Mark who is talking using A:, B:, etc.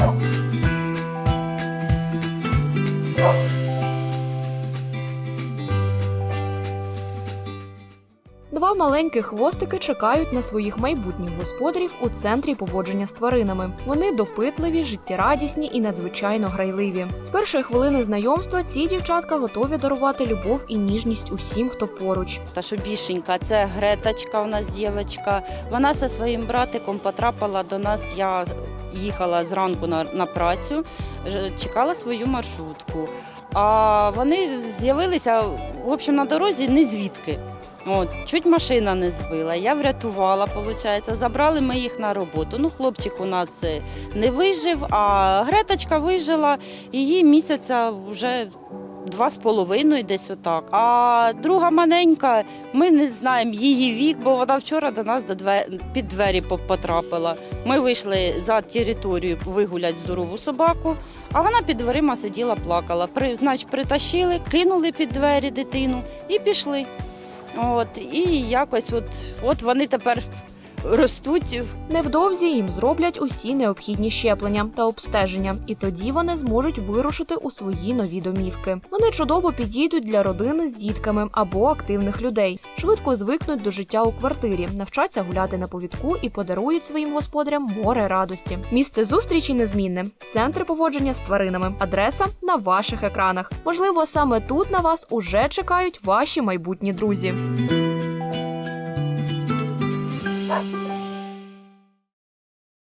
A: Thank Два маленькі хвостики чекають на своїх майбутніх господарів у центрі поводження з тваринами. Вони допитливі, життєрадісні і надзвичайно грайливі. З першої хвилини знайомства ці дівчатка готові дарувати любов і ніжність усім, хто поруч.
B: Та що більшенька, це Греточка у нас дівчинка. Вона зі своїм братиком потрапила до нас. Я їхала зранку на, на працю, чекала свою маршрутку. А вони з'явилися в общем, на дорозі не звідки. От, чуть машина не збила. Я врятувала, виходить. Забрали ми їх на роботу. Ну, хлопчик у нас е, не вижив, а Греточка вижила. Її місяця вже два з половиною десь отак. А друга маленька, ми не знаємо її вік, бо вона вчора до нас до две- під двері потрапила. Ми вийшли за територію вигуляти здорову собаку, а вона під дверима сиділа, плакала. При, значить, притащили, кинули під двері дитину і пішли. От, і якось от, от вони тепер ростуть.
A: Невдовзі їм зроблять усі необхідні щеплення та обстеження, і тоді вони зможуть вирушити у свої нові домівки. Вони чудово підійдуть для родини з дітками або активних людей, швидко звикнуть до життя у квартирі, навчаться гуляти на повідку і подарують своїм господарям море радості. Місце зустрічі незмінне. Центр поводження з тваринами. Адреса на ваших екранах. Можливо, саме тут на вас уже чекають ваші майбутні друзі. 嗯。